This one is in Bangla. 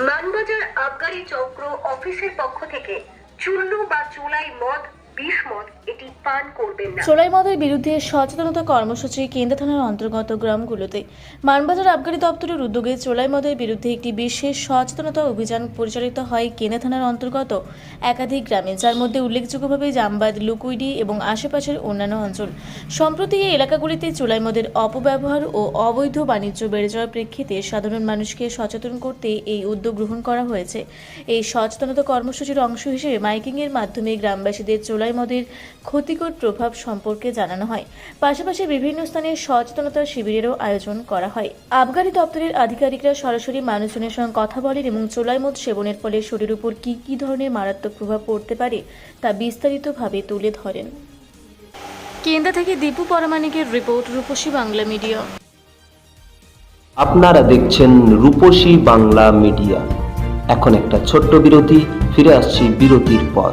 মানবাজার আবগারি চক্র অফিসের পক্ষ থেকে চূর্ণ বা চুলাই মদ বিষ মদ পান চোলাই মদের বিরুদ্ধে সচেতনতা কর্মসূচি কেন্দ্র থানার অন্তর্গত গ্রামগুলোতে। মানবাজার আবগারি দপ্তরের উদ্যোগে চোলাই মদের বিরুদ্ধে একটি বিশেষ সচেতনতা অভিযান পরিচালিত হয় কেন্দ্র থানার অন্তর্গত একাধিক গ্রামে, যার মধ্যে উল্লেখযোগ্যভাবে জামবাদ, লুকুইডি এবং আশেপাশের অন্যান্য অঞ্চল। সম্প্রতি এই এলাকাগুলিতে চোলাই মদের অপব্যবহার ও অবৈধ বাণিজ্য বেড়ে যাওয়ার প্রেক্ষিতে সাধারণ মানুষকে সচেতন করতে এই উদ্যোগ গ্রহণ করা হয়েছে। এই সচেতনতা কর্মসূচির অংশ হিসেবে মাইকিংয়ের মাধ্যমে গ্রামবাসীদের চোলাই মদের ক্ষতিকর প্রভাব সম্পর্কে জানানো হয়। পাশাপাশি বিভিন্ন স্থানে সচেতনতা শিবিরেরও আয়োজন করা হয়। আবগারি দপ্তরের আধিকারিকরা সরাসরি মানুষজনের সঙ্গে কথা বলেন এবং চোলাই মদ সেবনের ফলে শরীরের উপর কী কী ধরনের মারাত্মক প্রভাব পড়তে পারে তা বিস্তারিতভাবে তুলে ধরেন। কেন্দ্র থেকে দীপু পরমাণিকের রিপোর্ট রূপসী বাংলা মিডিয়া। আপনারা দেখছেন রূপসী বাংলা মিডিয়া। এখন একটা ছোট্ট বিরতি ফিরে আসছি বিরতির পর।